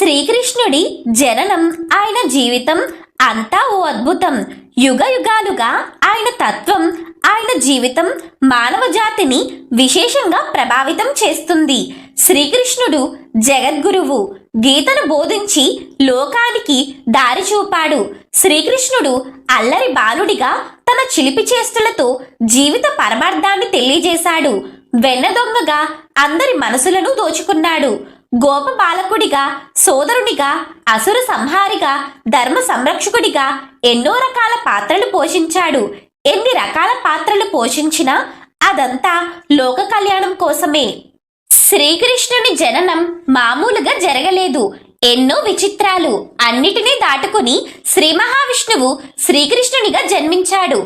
శ్రీకృష్ణుడి జననం ఆయన జీవితం అంతా ఓ అద్భుతం. యుగ యుగాలుగా ఆయన తత్వం ఆయన జీవితం మానవ జాతిని విశేషంగా ప్రభావితం చేస్తుంది. శ్రీకృష్ణుడు జగద్గురువు గీతను బోధించి లోకానికి దారి చూపాడు. శ్రీకృష్ణుడు అల్లరి బాలుడిగా తన చిలిపి చేస్తులతో జీవిత పరమార్థాన్ని తెలియజేశాడు. వెన్నదొంగగా అందరి మనసులను దోచుకున్నాడు. గోప బాలకుడిగా సోదరుడిగా అసుర సంహారిగా ధర్మ సంరక్షకుడిగా ఎన్నో రకాల పాత్రలు పోషించాడు. ఎన్ని రకాల పాత్రలు పోషించినా అదంతా లోక కళ్యాణం కోసమే. శ్రీకృష్ణుని జననం మామూలుగా జరగలేదు. ఎన్నో విచిత్రాలు అన్నిటినీ దాటుకుని శ్రీ మహావిష్ణువు శ్రీకృష్ణునిగా జన్మించాడు.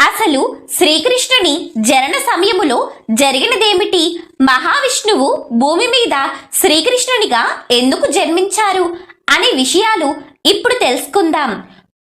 అసలు శ్రీకృష్ణుని జనన సమయములో జరిగినదేమిటి? మహావిష్ణువు భూమి మీద శ్రీకృష్ణునిగా ఎందుకు జన్మించారు? అనే విషయాలు ఇప్పుడు తెలుసుకుందాం.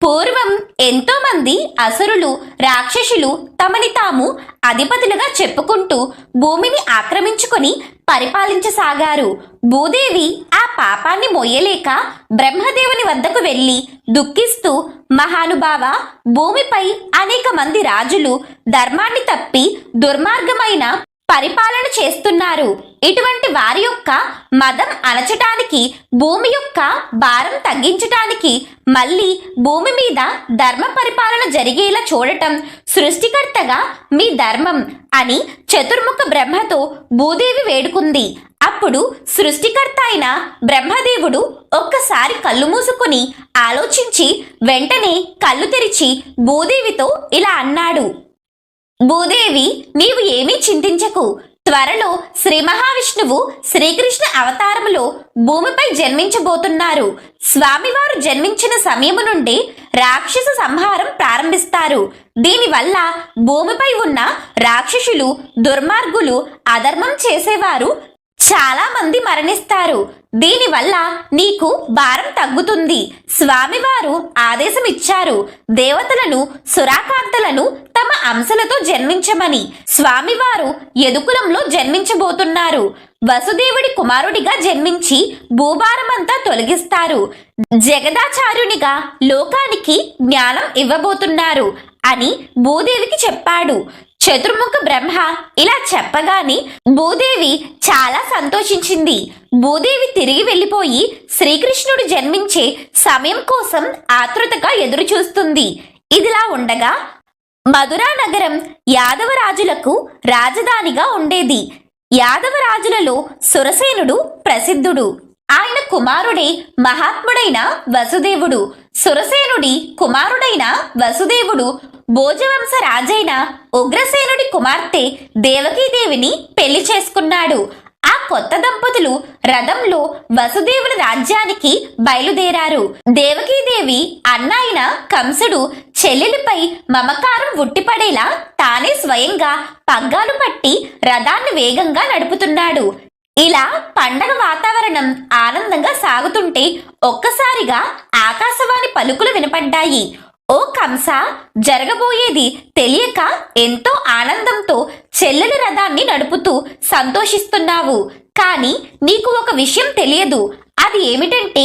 పూర్వం ఎంతో మంది అసురులు రాక్షసులు తమని తాము అధిపతులుగా చెప్పుకుంటూ భూమిని ఆక్రమించుకొని పరిపాలించసాగారు. భూదేవి ఆ పాపాన్ని మొయ్యలేక బ్రహ్మదేవుని వద్దకు వెళ్ళి దుఃఖిస్తూ మహానుభావ భూమిపై అనేక మంది రాజులు ధర్మాన్ని తప్పి దుర్మార్గమైన పరిపాలన చేస్తున్నారు. ఇటువంటి వారి యొక్క మదం అణచటానికి భూమి యొక్క భారం తగ్గించటానికి మళ్ళీ భూమి మీద ధర్మ పరిపాలన జరిగేలా చూడటం సృష్టికర్తగా మీ ధర్మం అని చతుర్ముఖ బ్రహ్మతో భూదేవి వేడుకుంది. అప్పుడు సృష్టికర్త అయిన బ్రహ్మదేవుడు ఒక్కసారి కళ్ళు మూసుకుని ఆలోచించి వెంటనే కళ్ళు తెరిచి భూదేవితో ఇలా అన్నాడు. భూదేవి నీవు ఏమీ చింతించకు. త్వరలో శ్రీ మహావిష్ణువు శ్రీకృష్ణ అవతారములో భూమిపై జన్మించబోతున్నారు. స్వామివారు జన్మించిన సమయము నుండి రాక్షస సంహారం ప్రారంభిస్తారు. దీనివల్ల భూమిపై ఉన్న రాక్షసులు దుర్మార్గులు అధర్మం చేసేవారు చాలా మంది మరణిస్తారు. దీనివల్ల నీకు భారం తగ్గుతుంది. స్వామివారు ఆదేశం ఇచ్చారు దేవతలను సురాకాంతలను తమ అంశలతో జన్మించమని. స్వామివారు యదుకులంలో జన్మించబోతున్నారు. వసుదేవుడి కుమారుడిగా జన్మించి భూభారమంతా తొలగిస్తారు. జగదాచార్యునిగా లోకానికి జ్ఞానం ఇవ్వబోతున్నారు అని భూదేవికి చెప్పాడు. చతుర్ముఖ బ్రహ్మ ఇలా చెప్పగానే భూదేవి చాలా సంతోషించింది. భూదేవి తిరిగి వెళ్ళిపోయి శ్రీకృష్ణుడు జన్మించే సమయం కోసం ఆతృతగా ఎదురుచూస్తుంది. ఇదిలా ఉండగా మధురా నగరం యాదవరాజులకు రాజధానిగా ఉండేది. యాదవరాజులలో సురసేనుడు ప్రసిద్ధుడు. కుమారుడే మహాత్ముడైన వసుదేవుడు సురసేనుడి కుమారుడైన వసుదేవుడు భోజవంశ రాజైన ఉగ్రసేనుడి కుమార్తె దేవకీదేవిని పెళ్ళి చేసుకున్నాడు. ఆ కొత్త దంపతులు రథంలో వసుదేవుని రాజ్యానికి బయలుదేరారు. దేవకీదేవి అన్నాయిన కంసుడు చెల్లెలిపై మమకారం ఉట్టిపడేలా తానే స్వయంగా పగ్గాలు పట్టి రథాన్ని వేగంగా నడుపుతున్నాడు. ఇలా పండగ వాతావరణం ఆనందంగా సాగుతుంటే ఒక్కసారిగా ఆకాశవాణి పలుకులు వినపడ్డాయి. ఓ కంస జరగబోయేది తెలియక ఎంతో ఆనందంతో చెల్లెలి రథాన్ని నడుపుతూ సంతోషిస్తున్నావు. కానీ నీకు ఒక విషయం తెలియదు. అది ఏమిటంటే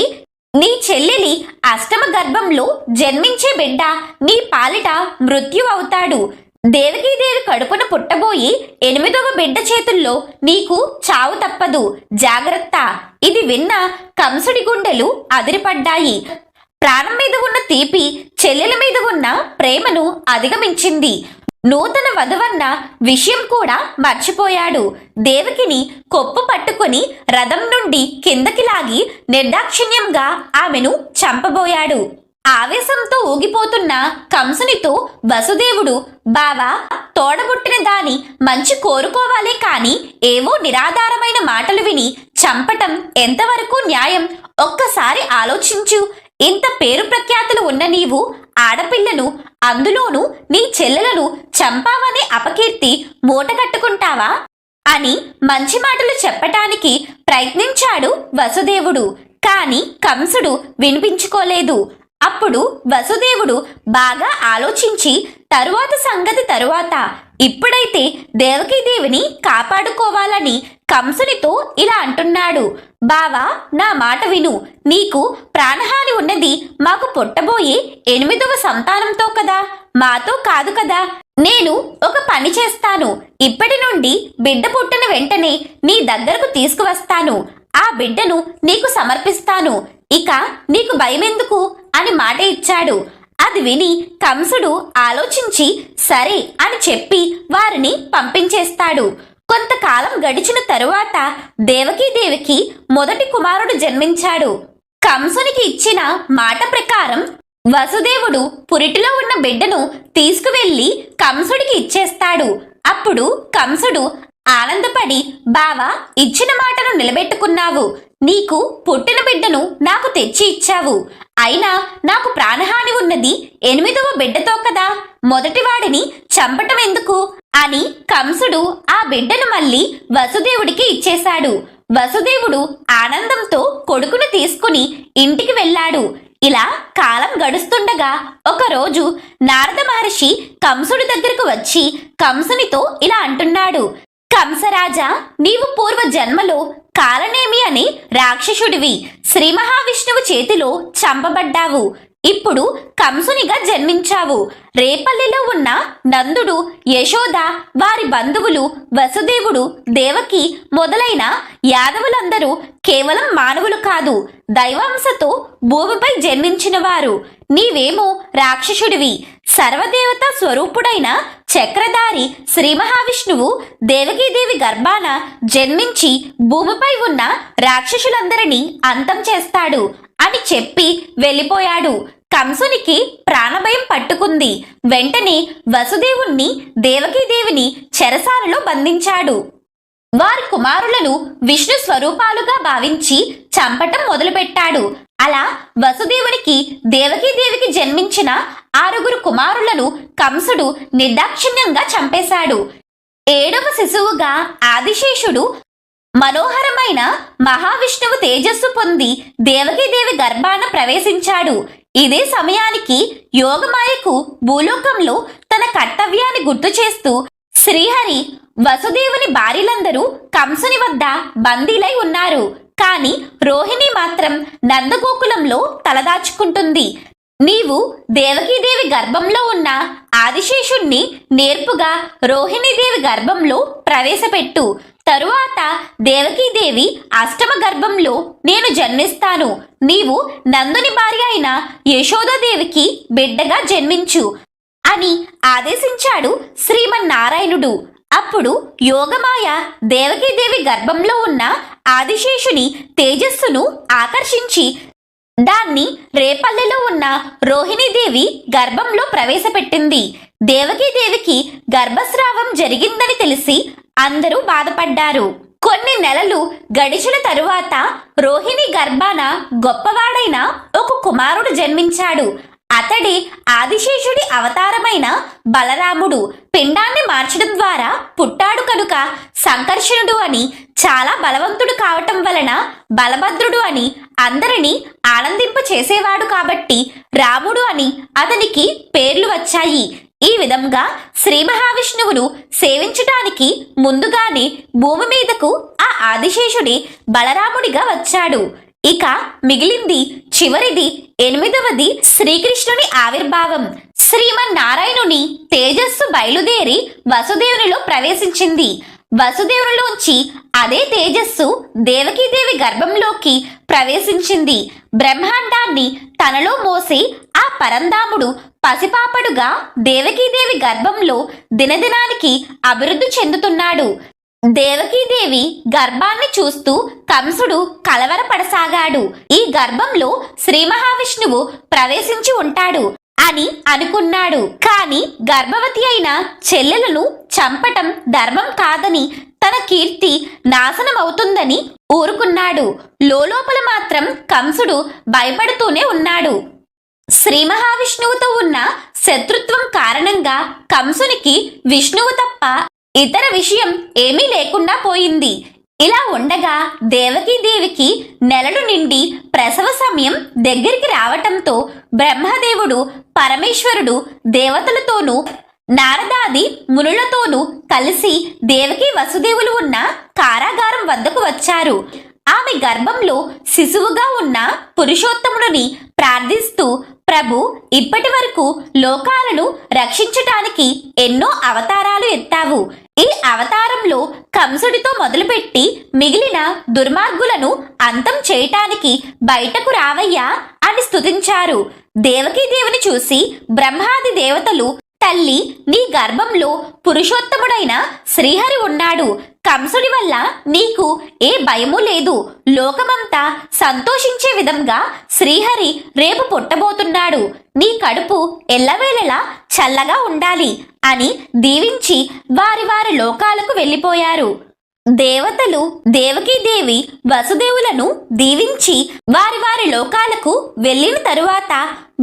నీ చెల్లెలి అష్టమ గర్భంలో జన్మించే బిడ్డ నీ పాలిట మృత్యు అవుతాడు. దేవకీదేవి కడుపున పుట్టబోయి ఎనిమిదవ బిడ్డ చేతుల్లో నీకు చావు తప్పదు. జాగ్రత్త. ఇది విన్న కంసుడి గుండెలు అదిరిపడ్డాయి. ప్రాణం మీద ఉన్న తీపి చెల్లెల మీద ఉన్న ప్రేమను అధిగమించింది. నూతన వధవన్న విషయం కూడా మర్చిపోయాడు. దేవకిని కొప్పు పట్టుకుని రథం నుండి కిందకి లాగి నిర్దాక్షిణ్యంగా ఆమెను చంపబోయాడు. ఆవేశంతో ఊగిపోతున్న కంసునితో వసుదేవుడు బావా తోడబుట్టిన దాని మంచి కోరుకోవాలే కాని ఏవో నిరాధారమైన మాటలు విని చంపటం ఎంతవరకు న్యాయం? ఒక్కసారి ఆలోచించు. ఇంత పేరు ప్రఖ్యాతులు ఉన్న నీవు ఆడపిల్లను అందులోనూ నీ చెల్లెలను చంపావనే అపకీర్తి మూటగట్టుకుంటావా అని మంచి మాటలు చెప్పటానికి ప్రయత్నించాడు వసుదేవుడు. కాని కంసుడు వినిపించుకోలేదు. అప్పుడు వసుదేవుడు బాగా ఆలోచించి తరువాత సంగతి తరువాత ఇప్పుడైతే దేవకీదేవిని కాపాడుకోవాలని కంసునితో ఇలా అంటున్నాడు. బావా నా మాట విను. నీకు ప్రాణహాని ఉన్నది మాకు పుట్టబోయే ఎనిమిదవ సంతానంతో కదా. మాతో కాదు కదా. నేను ఒక పని చేస్తాను. ఇప్పటి నుండి బిడ్డ పుట్టిన వెంటనే నీ దగ్గరకు తీసుకువస్తాను. ఆ బిడ్డను నీకు సమర్పిస్తాను. ఇక నీకు భయమెందుకు అని మాట ఇచ్చాడు. అది విని కంసుడు ఆలోచించి సరే అని చెప్పి వారిని పంపించేస్తాడు. కొంతకాలం గడిచిన తరువాత దేవకీదేవికి మొదటి కుమారుడు జన్మించాడు. కంసునికి ఇచ్చిన మాట ప్రకారం వసుదేవుడు పురిటిలో ఉన్న బిడ్డను తీసుకువెళ్ళి కంసుడికి ఇచ్చేస్తాడు. అప్పుడు కంసుడు ఆనందపడి బావా ఇచ్చిన మాటను నిలబెట్టుకున్నావు. నీకు పుట్టిన బిడ్డను నాకు తెచ్చి ఇచ్చావు. అయినా నాకు ప్రాణహాని ఉన్నది ఎనిమిదవ బిడ్డతో కదా. మొదటివాడిని చంపటం ఎందుకు? అని కంసుడు ఆ బిడ్డను మళ్ళీ వసుదేవుడికి ఇచ్చేశాడు. వసుదేవుడు ఆనందంతో కొడుకును తీసుకుని ఇంటికి వెళ్ళాడు. ఇలా కాలం గడుస్తుండగా ఒకరోజు నారద మహర్షి కంసుడి దగ్గరకు వచ్చి కంసునితో ఇలా అంటున్నాడు. కంసరాజా నీవు పూర్వ జన్మలో కాలనేమి అనే రాక్షసుడివి. శ్రీ మహావిష్ణువు చేతిలో చంపబడ్డావు. ఇప్పుడు కంసునిగా జన్మించావు. రేపల్లిలో ఉన్న నందుడు యశోద వారి బంధువులు వసుదేవుడు దేవకి మొదలైన యాదవులందరూ కేవలం మానవులు కాదు దైవాంశతో భూమిపై జన్మించిన వారు. నీవేమో రాక్షసుడివి. సర్వదేవత స్వరూపుడైన చక్రధారి శ్రీ మహావిష్ణువు దేవకీదేవి గర్భాన జన్మించి భూమిపై ఉన్న రాక్షసులందరినీ అంతం చేస్తాడు. అని చెప్పి వెళ్ళిపోయాడు. కంసునికి ప్రాణభయం పట్టుకుంది. వెంటనే వసుదేవుణ్ణి దేవకీదేవిని చెరసాలలో బంధించాడు. వారి కుమారులను విష్ణు స్వరూపాలుగా భావించి చంపటం మొదలుపెట్టాడు. అలా వసుదేవునికి దేవకీదేవికి జన్మించిన ఆరుగురు కుమారులను కంసుడు నిర్దాక్షిణ్యంగా చంపేశాడు. ఏడవ శిశువుగా ఆదిశేషుడు మనోహరమైన మహావిష్ణువు తేజస్సు పొంది దేవకీదేవి గర్భాన ప్రవేశించాడు. ఇదే సమయానికి యోగమాయకు భూలోకంలో తన కర్తవ్యాన్ని గుర్తు చేస్తూ శ్రీహరి వసుదేవుని భార్యలందరూ కంసుని వద్ద బందీలై ఉన్నారు. కాని రోహిణి మాత్రం నందగోకులంలో తలదాచుకుంటుంది. నీవు దేవకీదేవి గర్భంలో ఉన్న ఆదిశేషుణ్ణి నేర్పుగా రోహిణీదేవి గర్భంలో ప్రవేశపెట్టు. తరువాత దేవకీదేవి అష్టమ గర్భంలో నేను జన్మిస్తాను. నీవు నందుని భార్య అయిన యశోదాదేవికి బిడ్డగా జన్మించు అని ఆదేశించాడు శ్రీమన్నారాయణుడు. అప్పుడు యోగమాయ దేవకీదేవి గర్భంలో ఉన్న ఆదిశేషుని తేజస్సును ఆకర్షించి దాన్ని రేపల్లెలో ఉన్న రోహిణీదేవి గర్భంలో ప్రవేశపెట్టింది. దేవకీదేవికి గర్భస్రావం జరిగిందని తెలిసి అందరూ బాధపడ్డారు. కొన్ని నెలలు గడిచిన తరువాత రోహిణి గర్భాన గొప్పవాడైన ఒక కుమారుడు జన్మించాడు. అతడి ఆదిశేషుడి అవతారమైన బలరాముడు పిండాన్ని మార్చడం ద్వారా పుట్టాడు కనుక సంకర్షణుడు అని చాలా బలవంతుడు కావటం వలన బలభద్రుడు అని అందరినీ ఆనందింప చేసేవాడు కాబట్టి రాముడు అని అతనికి పేర్లు వచ్చాయి. ఈ విధంగా శ్రీ మహావిష్ణువును సేవించటానికి ముందుగానే భూమి మీదకు ఆ ఆదిశేషుడి బలరాముడిగా వచ్చాడు. ఇక మిగిలింది చివరిది ఎనిమిదవది శ్రీకృష్ణుని ఆవిర్భావం. శ్రీమన్నారాయణుని తేజస్సు బయలుదేరి వసుదేవునిలో ప్రవేశించింది. వసుదేవునిలోంచి అదే తేజస్సు దేవకీదేవి గర్భంలోకి ప్రవేశించింది. బ్రహ్మాండాన్ని తనలో మోసి ఆ పరంధాముడు పసిపాపడుగా దేవకీదేవి గర్భంలో దినదినానికి అభివృద్ధి చెందుతున్నాడు. దేవకీదేవి గర్భాన్ని చూస్తూ కంసుడు కలవరపడసాగాడు. ఈ గర్భంలో శ్రీ మహావిష్ణువు ప్రవేశించి ఉంటాడు అని అనుకున్నాడు. కాని గర్భవతి అయిన చెల్లెలను చంపటం ధర్మం కాదని తన కీర్తి నాశనమవుతుందని ఊరుకున్నాడు. లోలోపల మాత్రం కంసుడు భయపడుతూనే ఉన్నాడు. శ్రీ మహావిష్ణువుతో ఉన్న శత్రుత్వం కారణంగా కంసునికి విష్ణువు తప్ప ఇతర విషయం ఏమీ లేకుండా పోయింది. ఇలా ఉండగా దేవకీదేవికి నెలలు నిండి ప్రసవ సమయం దగ్గరికి రావటంతో బ్రహ్మదేవుడు పరమేశ్వరుడు దేవతలతోనూ నారదాది మునులతోనూ కలిసి దేవకి వసుదేవులు ఉన్న కారాగారం వద్దకు వచ్చారు. ఆమె గర్భంలో శిశువుగా ఉన్న పురుషోత్తముడిని ప్రార్థిస్తూ ప్రభు ఇప్పటి వరకు లోకాలను రక్షించటానికి ఎన్నో అవతారాలు ఎత్తావు. ఈ అవతారంలో కంసుడితో మొదలుపెట్టి మిగిలిన దుర్మార్గులను అంతం చేయటానికి బయటకు రావయ్యా అని స్తుతించారు. దేవకీ దేవుని చూసి బ్రహ్మాది దేవతలు తల్లి నీ గర్భంలో పురుషోత్తముడైన శ్రీహరి ఉన్నాడు. కంసుడి వల్ల నీకు ఏ భయము లేదు. లోకమంతా సంతోషించే విధంగా శ్రీహరి రేపు పుట్టబోతున్నాడు. నీ కడుపు ఎల్లవేళలా చల్లగా ఉండాలి అని దీవించి వారి వారి లోకాలకు వెళ్ళిపోయారు. దేవతలు దేవకీదేవి వసుదేవులను దీవించి వారి వారి లోకాలకు వెళ్ళిన తరువాత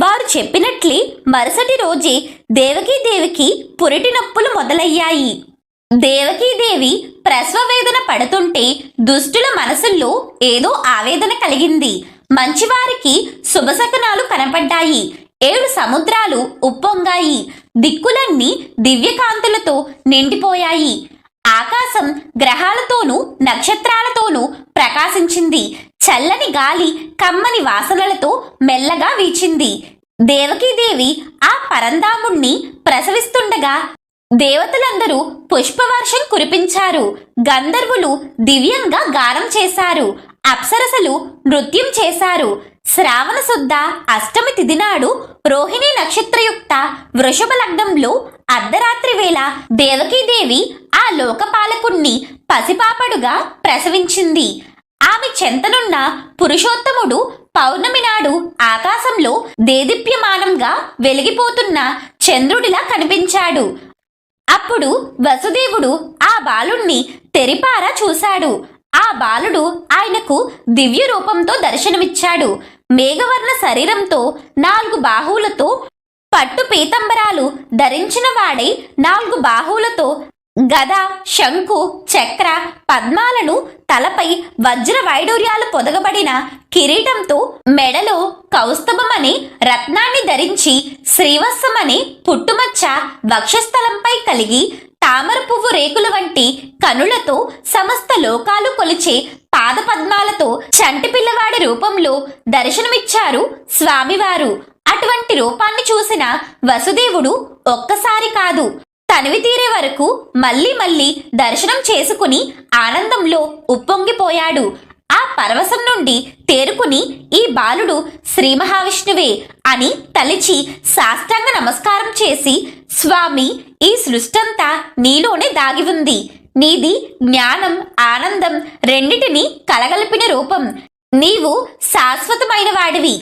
వారు చెప్పినట్లే మరుసటి రోజే దేవకీదేవికి పురిటి నొప్పులు మొదలయ్యాయి. దేవకీదేవి ప్రసవ వేదన పడుతుంటే దుష్టుల మనసుల్లో ఏదో ఆవేదన కలిగింది. మంచివారికి శుభశకనాలు కనపడ్డాయి. ఏడు సముద్రాలు ఉప్పొంగాయి. దిక్కులన్నీ దివ్యకాంతులతో నిండిపోయాయి. ఆకాశం గ్రహాలతోనూ నక్షత్రాలతోనూ ప్రకాశించింది. చల్లని గాలి కమ్మని వాసనలతో మెల్లగా వీచింది. దేవకీదేవి ఆ పరంధాముణ్ణి ప్రసవిస్తుండగా దేవతలందరూ పుష్పవర్షం కురిపించారు. గంధర్వులు దివ్యంగా గానం చేశారు. అప్సరసలు నృత్యం చేశారు. శ్రావణ శుద్ధ అష్టమి తిథి నాడు రోహిణి నక్షత్రయుక్త వృషభ లగ్నంలో అర్ధరాత్రి వేళ దేవకీదేవి ఆ లోకపాలకుణ్ణి పసిపాపడుగా ప్రసవించింది. ఆమె చెంతనున్న పురుషోత్తముడు పౌర్ణమి నాడు ఆకాశంలో దేదీప్యమానంగా వెలిగిపోతున్న చంద్రుడిలా కనిపించాడు. అప్పుడు వసుదేవుడు ఆ బాలుణ్ణి తెరిపారా చూశాడు. ఆ బాలుడు ఆయనకు దివ్య రూపంతో దర్శనమిచ్చాడు. మేఘవర్ణ శరీరంతో నాలుగు బాహువులతో పట్టు పీతంబరాలు ధరించిన వాడై నాలుగు బాహువులతో గద శంకు చక్ర పద్మాలను తలపై వజ్ర వైడూర్యాలు పొదగబడిన కిరీటంతో మెడలో కౌస్తభమనే రత్నాన్ని ధరించి శ్రీవత్సమనే పుట్టుమచ్చ వక్షస్థలంపై కలిగి తామర పువ్వు రేకుల వంటి కనులతో సమస్త లోకాలు కొలిచే పాదపద్మాలతో చంటి పిల్లవాడి రూపంలో దర్శనమిచ్చారు స్వామివారు. అటువంటి రూపాన్ని చూసిన వసుదేవుడు ఒక్కసారి కాదు తనివి తీరే వరకు మళ్ళీ మళ్ళీ దర్శనం చేసుకుని ఆనందంలో ఉప్పొంగిపోయాడు. ఆ పరవశం నుండి తేరుకుని ఈ బాలుడు శ్రీ మహావిష్ణువే అని తలిచి సాష్టాంగ నమస్కారం చేసి స్వామి ఈ సృష్టంతా నీలోనే దాగి ఉంది. నీది జ్ఞానం ఆనందం రెండిటిని కలగలిపిన రూపం. నీవు శాశ్వతమైన వాడివి.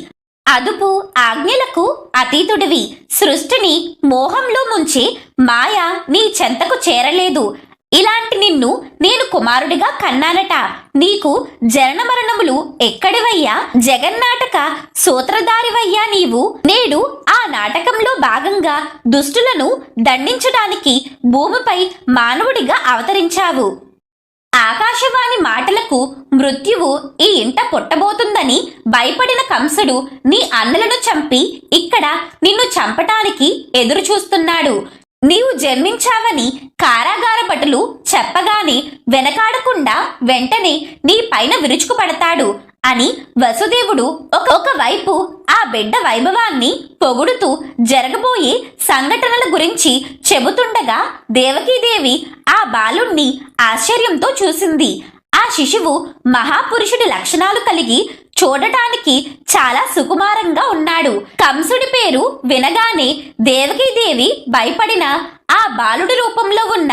అదుపు ఆజ్ఞలకు అతీతుడివి. సృష్టిని మోహంలో ముంచి మాయ నీ చెంతకు చేరలేదు. ఇలాంటి నిన్ను నేను కుమారుడిగా కన్నానట. నీకు జనన మరణములు ఎక్కడివయ్యా? జగన్నాటక సూత్రధారివయ్యా నీవు. నేడు ఆ నాటకంలో భాగంగా దుష్టులను దండించడానికి భూమిపై మానవుడిగా అవతరించావు. ఆకాశవాణి మాటలకు మృత్యువు ఈ ఇంట పుట్టబోతుందని భయపడిన కంసుడు నీ అన్నలను చంపి ఇక్కడ నిన్ను చంపటానికి ఎదురు చూస్తున్నాడు నీవు జన్మించావని కారాగార భటులు చెప్పగానే వెనకాడకుండా వెంటనే నీ పైన విరుచుకుపడతాడు. అని వసుదేవుడు ఒక ఒకవైపు ఆ బిడ్డ వైభవాన్ని పొగుడుతూ జరగబోయే సంఘటనల గురించి చెబుతుండగా దేవకీదేవి ఆ బాలుణ్ణి ఆశ్చర్యంతో చూసింది. ఆ శిశువు మహాపురుషుడి లక్షణాలు కలిగి చూడటానికి చాలా సుకుమారంగా ఉన్నాడు. కంసుడి పేరు వినగానే దేవకీదేవి భయపడిన ఆ బాలుడి రూపంలో ఉన్న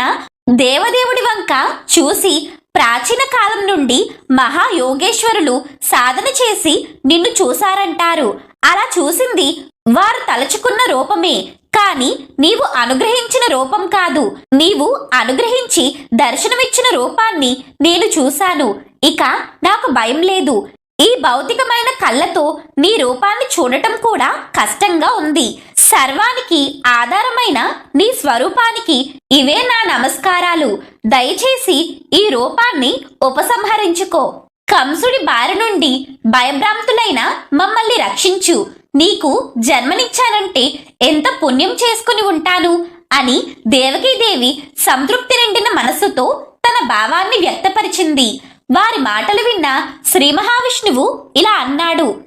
దేవదేవుడి వంక చూసి ప్రాచీన కాలం నుండి మహాయోగేశ్వరులు సాధన చేసి నిన్ను చూశారంటారు. అలా చూసింది వారు తలచుకున్న రూపమే. కాని నీవు అనుగ్రహించిన రూపం కాదు. నీవు అనుగ్రహించి దర్శనమిచ్చిన రూపాన్ని నేను చూశాను. ఇక నాకు భయం లేదు. ఈ భౌతికమైన కళ్ళతో నీ రూపాన్ని చూడటం కూడా కష్టంగా ఉంది. సర్వానికి ఆధారమైన నీ స్వరూపానికి ఇవే నా నమస్కారాలు. దయచేసి ఈ రూపాన్ని ఉపసంహరించుకో. కంసుడి బారి నుండి భయభ్రాంతులైన మమ్మల్ని రక్షించు. నీకు జన్మనిచ్చానంటే ఎంత పుణ్యం చేసుకుని ఉంటాను? అని దేవకీదేవి సంతృప్తి నిండిన మనస్సుతో తన భావాన్ని వ్యక్తపరిచింది. వారి మాటలు విన్న శ్రీ మహావిష్ణువు ఇలా అన్నాడు.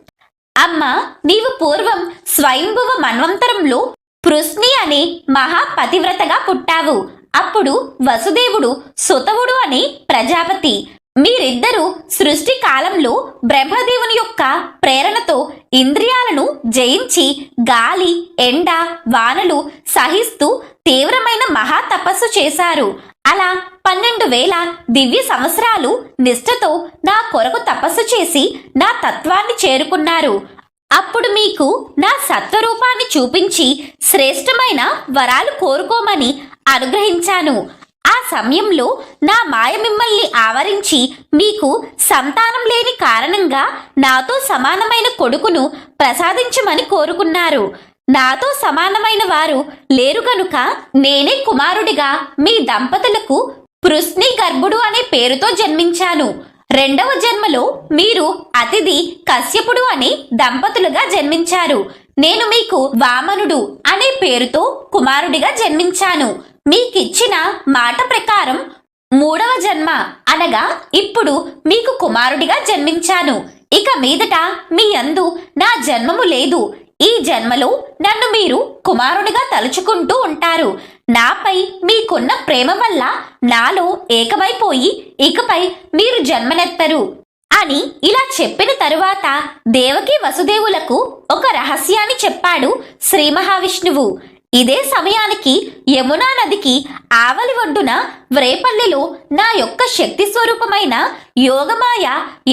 అమ్మ నీవు పూర్వం స్వయంభువ మన్వంతరంలో పృష్ణి అనే మహాపతివ్రతగా పుట్టావు. అప్పుడు వసుదేవుడు సుతవుడు అనే ప్రజాపతి. మీరిద్దరూ సృష్టి కాలంలో బ్రహ్మదేవుని యొక్క ప్రేరణతో ఇంద్రియాలను జయించి గాలి ఎండ వానలు సహిస్తూ తీవ్రమైన మహా తపస్సు చేశారు. అలా పన్నెండు వేల దివ్య సంవత్సరాలు నిష్ఠతో నా కొరకు తపస్సు చేసి నా తత్వాన్ని చేరుకున్నారు. అప్పుడు మీకు నా సత్వరూపాన్ని చూపించి శ్రేష్టమైన వరాలు కోరుకోమని అనుగ్రహించాను. ఆ సమయంలో నా మాయ మిమ్మల్ని ఆవరించి మీకు సంతానం లేని కారణంగా నాతో సమానమైన కొడుకును ప్రసాదించమని కోరుకున్నారు. నాతో సమానమైన వారు లేరు కనుక నేనే కుమారుడిగా మీ దంపతులకు పృష్ణి గర్భుడు అనే పేరుతో జన్మించాను. రెండవ జన్మలో మీరు అతిథి కశ్యపుడు అనే దంపతులుగా జన్మించారు. నేను మీకు వామనుడు అనే పేరుతో కుమారుడిగా జన్మించాను. మీకిచ్చిన మాట ప్రకారం మూడవ జన్మ అనగా ఇప్పుడు మీకు కుమారుడిగా జన్మించాను. ఇక మీదట మీ అందు నా జన్మము లేదు. ఈ జన్మలో నన్ను మీరు కుమారుడిగా తలుచుకుంటూ ఉంటారు. నాపై మీకున్న ప్రేమ వల్ల నాలో ఏకమైపోయి ఇకపై మీరు జన్మనెత్తరు అని ఇలా చెప్పిన తరువాత దేవకి వసుదేవులకు ఒక రహస్యాన్ని చెప్పాడు శ్రీ మహావిష్ణువు. ఇదే సమయానికి యమునా నదికి ఆవలి ఒడ్డున వ్రేపల్లిలో నా యొక్క శక్తి స్వరూపమైన యోగమాయ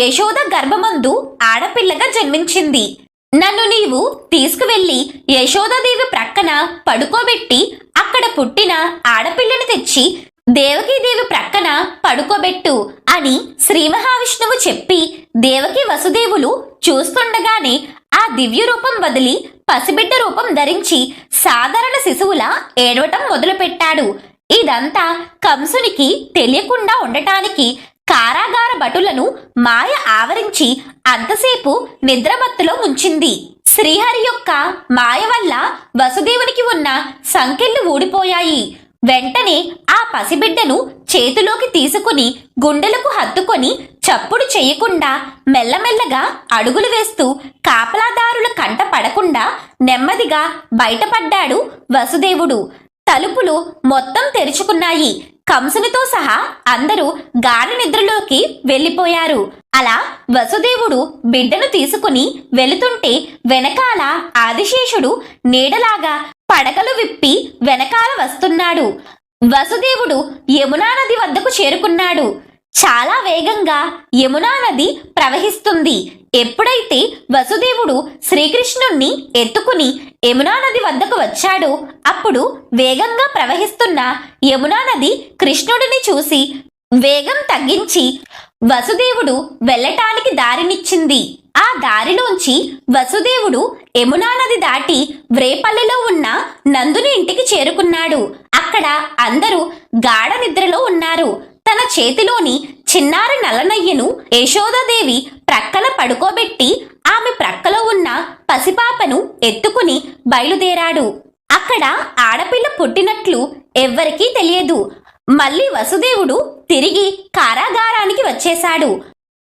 యశోద గర్భమందు ఆడపిల్లగా జన్మించింది. నన్ను నీవు తీసుకువెళ్ళి యశోదాదేవి ప్రక్కన పడుకోబెట్టి అక్కడ పుట్టిన ఆడపిల్లని తెచ్చి దేవకీదేవి ప్రక్కన పడుకోబెట్టు అని శ్రీ మహావిష్ణువు చెప్పి దేవకి వసుదేవులు చూస్తుండగానే ఆ దివ్య రూపం వదిలి పసిబిడ్డ రూపం ధరించి సాధారణ శిశువులా ఏడవటం మొదలుపెట్టాడు. ఇదంతా కంసునికి తెలియకుండా ఉండటానికి కారాగార భటులను మాయ ఆవరించి అంతసేపు నిద్రమత్తులో ఉంచింది శ్రీహరి యొక్క మాయ వల్ల వసుదేవునికి ఉన్న సంకెళ్ళు ఊడిపోయాయి. వెంటనే ఆ పసిబిడ్డను చేతిలోకి తీసుకుని గుండెలకు హత్తుకొని చప్పుడు చేయకుండా మెల్లమెల్లగా అడుగులు వేస్తూ కాపలాదారుల కంట పడకుండా నెమ్మదిగా బయటపడ్డాడు వసుదేవుడు. తలుపులు మొత్తం తెరుచుకున్నాయి. కంసునితో సహా అందరూ గాఢ నిద్రలోకి వెళ్ళిపోయారు. అలా వసుదేవుడు బిడ్డను తీసుకుని వెళుతుంటే వెనకాల ఆదిశేషుడు నీడలాగా పడకలు విప్పి వెనకాల వస్తున్నాడు. వసుదేవుడు యమునా నది వద్దకు చేరుకున్నాడు. చాలా వేగంగా యమునా నది ప్రవహిస్తుంది. ఎప్పుడైతే వసుదేవుడు శ్రీకృష్ణుణ్ణి ఎత్తుకుని యమునా నది వద్దకు వచ్చాడో అప్పుడు వేగంగా ప్రవహిస్తున్న యమునా నది కృష్ణుడిని చూసి వేగం తగ్గించి వసుదేవుడు వెళ్ళటానికి దారినిచ్చింది. ఆ దారిలోంచి వసుదేవుడు యమునా నది దాటి వ్రేపల్లిలో ఉన్న నందుని ఇంటికి చేరుకున్నాడు. అక్కడ అందరూ గాఢ నిద్రలో ఉన్నారు. తన చేతిలోని చిన్నారి నల్లనయ్యను యశోదాదేవి ప్రక్కన పడుకోబెట్టి ఆమె ప్రక్కలో ఉన్న పసిపాపను ఎత్తుకుని బయలుదేరాడు. అక్కడ ఆడపిల్ల పుట్టినట్లు ఎవ్వరికీ తెలియదు. మళ్ళీ వసుదేవుడు తిరిగి కారాగారానికి వచ్చేశాడు.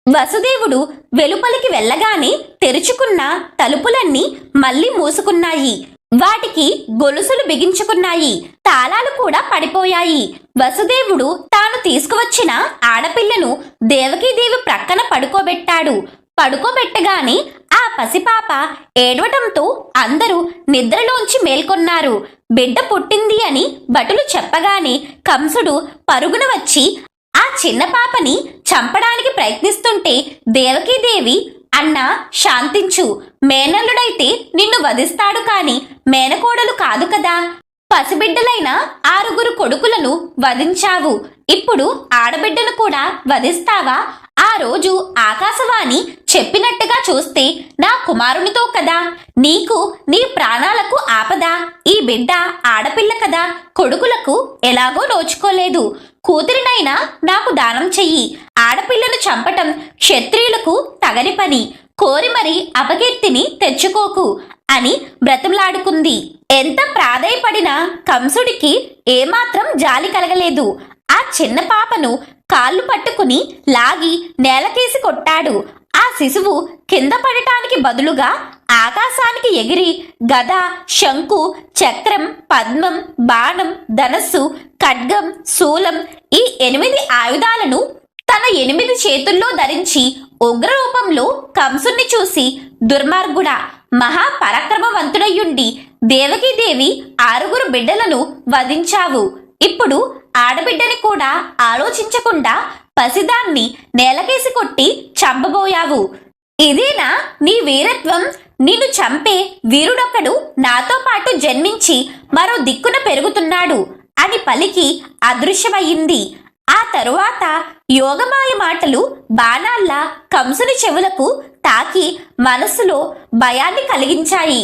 వసుదేవుడు వెలుపలికి వెళ్ళగానే తెరుచుకున్న తలుపులన్నీ మళ్ళీ మూసుకున్నాయి. వాటికి గొలుసులు బిగించుకున్నాయి. తాళాలు కూడా పడిపోయాయి. వసుదేవుడు తాను తీసుకువచ్చిన ఆడపిల్లను దేవకీదేవి ప్రక్కన పడుకోబెట్టాడు. పడుకోబెట్టగానే ఆ పసిపాప ఏడవటంతో అందరూ నిద్రలోంచి మేల్కొన్నారు. బిడ్డ పుట్టింది అని భటులు చెప్పగానే కంసుడు పరుగున వచ్చి ఆ చిన్న పాపని చంపడానికి ప్రయత్నిస్తుంటే దేవకీదేవి అన్నా శాంతించు. మేనల్లుడైతే నిన్ను వధిస్తాడు కాని మేనకోడలు కాదు కదా. పసిబిడ్డలైన ఆరుగురు కొడుకులను వధించావు. ఇప్పుడు ఆడబిడ్డను కూడా వధిస్తావా? ఆ రోజు ఆకాశవాణి చెప్పినట్టుగా చూస్తే నా కుమారునితో కదా. నీకు నీ ప్రాణాలకు ఆపద. ఈ బిడ్డ ఆడపిల్ల కదా. కొడుకులకు ఎలాగో నోచుకోలేదు. కూతురినైనా నాకు దానం చెయ్యి. ఆడపిల్లను చంపటం క్షత్రియులకు తగని పని. కోరి మరి అపకీర్తిని తెచ్చుకోకు అని బ్రతిమలాడుకుంది. ఎంత ప్రాధాయపడినా కంసుడికి ఏమాత్రం జాలి కలగలేదు. ఆ చిన్న పాపను కాళ్ళు పట్టుకుని లాగి నేలకేసి కొట్టాడు. ఆ శిశువు కింద పడటానికి బదులుగా ఆకాశానికి ఎగిరి గద శంకు చక్రం పద్మం బాణం ధనస్సు ఖడ్గం శూలం ఈ ఎనిమిది ఆయుధాలను తన ఎనిమిది చేతుల్లో ధరించి ఉగ్ర రూపంలో కంసుని చూసి దుర్మార్గుడా మహాపరాక్రమవంతుడయ్యుండి దేవకీదేవి ఆరుగురు బిడ్డలను వధించావు. ఇప్పుడు ఆడబిడ్డని కూడా ఆలోచించకుండా పసిదాన్ని నేలకేసి కొట్టి చంపబోయావు. ఇదేనా నీ వీరత్వం? నిన్ను చంపే వీరుడొక్కడు నాతో పాటు జన్మించి మరో దిక్కున పెరుగుతున్నాడు అని పలికి అదృశ్యమయ్యింది. ఆ తరువాత యోగమాయ మాటలు బాణాల్లా కంసుని చెవులకు తాకి మనసులో భయాన్ని కలిగించాయి.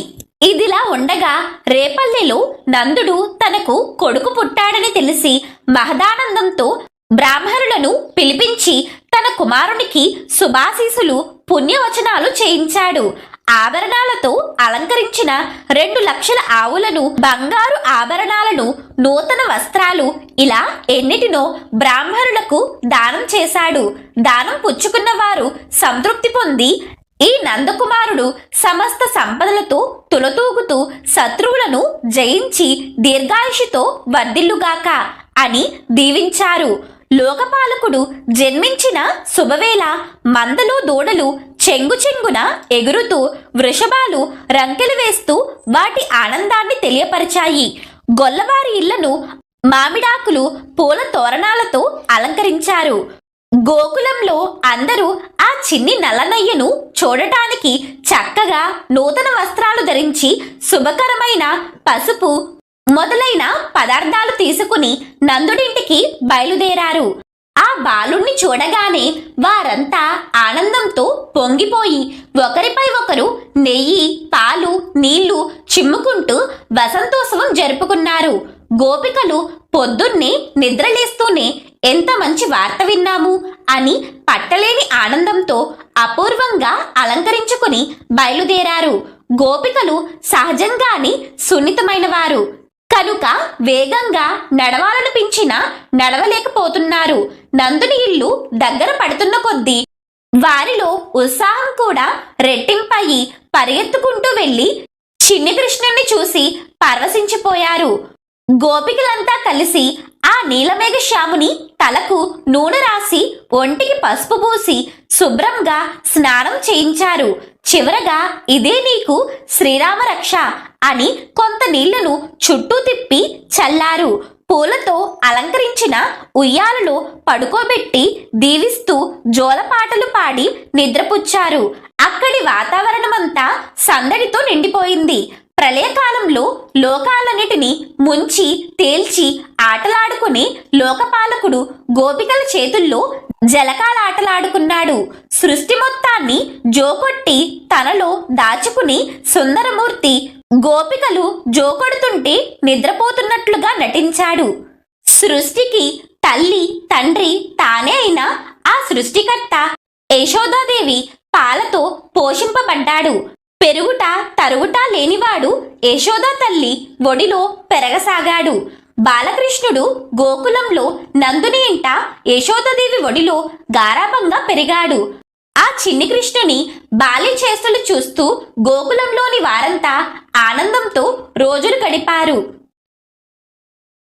ఇదిలా ఉండగా రేపల్లెలో నందుడు తనకు కొడుకు పుట్టాడని తెలిసి మహదానందంతో బ్రాహ్మణులను పిలిపించి తన కుమారునికి శుభాశీసులు పుణ్యవచనాలు చేయించాడు. ఆభరణాలతో అలంకరించిన రెండు లక్షల ఆవులను బంగారు ఆభరణాలను నూతన వస్త్రాలు ఇలా ఎన్నిటినో బ్రాహ్మణులకు దానం చేశాడు. దానం పుచ్చుకున్న వారు సంతృప్తి పొంది ఈ నందకుమారుడు సమస్త సంపదలతో తులతూగుతూ శత్రువులను జయించి దీర్ఘాయుషితో వర్ధిల్లుగాక అని దీవించారు. లోకపాలకుడు జన్మించిన శుభవేళ మందలు దూడలు చెంగు చెంగున ఎగురుతూ వృషభాలు రంకెలు వేస్తూ వాటి ఆనందాన్ని తెలియపరిచాయి. గొల్లవారి ఇళ్ళను మామిడాకులు పూల తోరణాలతో అలంకరించారు. గోకులంలో అందరూ ఆ చిన్ని నల్లనయ్యను చూడటానికి చక్కగా నూతన వస్త్రాలు ధరించి శుభకరమైన పసుపు మొదలైన పదార్థాలు తీసుకుని నందుడింటికి బయలుదేరారు. ఆ బాలుణ్ణి చూడగానే వారంతా ఆనందంతో పొంగిపోయి ఒకరిపై ఒకరు నెయ్యి పాలు నీళ్ళు చిమ్ముకుంటూ వసంతోత్సవం జరుపుకున్నారు. గోపికలు పొద్దున్నే నిద్రలేస్తూనే ఎంత మంచి వార్త విన్నాము అని పట్టలేని ఆనందంతో అపూర్వంగా అలంకరించుకుని బయలుదేరారు. గోపికలు సహజంగాని సున్నితమైన వారు కనుక వేగంగా నడవాలనిపించినా నడవలేకపోతున్నారు. నందుని ఇల్లు దగ్గర పడుతున్న కొద్దీ వారిలో ఉత్సాహం కూడా రెట్టింపయి పరిగెత్తుకుంటూ వెళ్ళి చిన్ని కృష్ణుణ్ణి చూసి పరవశించిపోయారు. గోపికలంతా కలిసి ఆ నీలమేఘ శ్యాముని తలకు నూనె రాసి ఒంటికి పసుపు పూసి శుభ్రంగా స్నానం చేయించారు. చివరగా ఇదే నీకు శ్రీరామ రక్ష అని కొంత నీళ్ళను చుట్టూ తిప్పి చల్లారు. పూలతో అలంకరించిన ఉయ్యాలలో పడుకోబెట్టి దీవిస్తూ జోలపాటలు పాడి నిద్రపుచ్చారు. అక్కడి వాతావరణమంతా సందడితో నిండిపోయింది. ప్రళయకాలంలో లోకాలన్నిటినీ ముంచి తేల్చి ఆటలాడుకునే లోకపాలకుడు గోపికల చేతుల్లో జలకాలాటలాడుకున్నాడు సృష్టి మొత్తాన్ని జోకొట్టి తనలో దాచుకుని సుందరమూర్తి గోపికలు జోకొడుతుంటే నిద్రపోతున్నట్లుగా నటించాడు. సృష్టికి తల్లి తండ్రి తానే అయిన ఆ సృష్టికర్త యశోదాదేవి పాలతో పోషింపబడ్డాడు. పెరుగుట తరుగుట లేనివాడు యశోదా తల్లి ఒడిలో పెరగసాగాడు. బాలకృష్ణుడు గోకులంలో నందుని ఇంట యశోదాదేవి ఒడిలో గారాభంగా పెరిగాడు. ఆ చిన్ని కృష్ణుని బాల్య చేష్టలు చూస్తూ గోకులంలోని వారంతా ఆనందంతో రోజులు గడిపారు.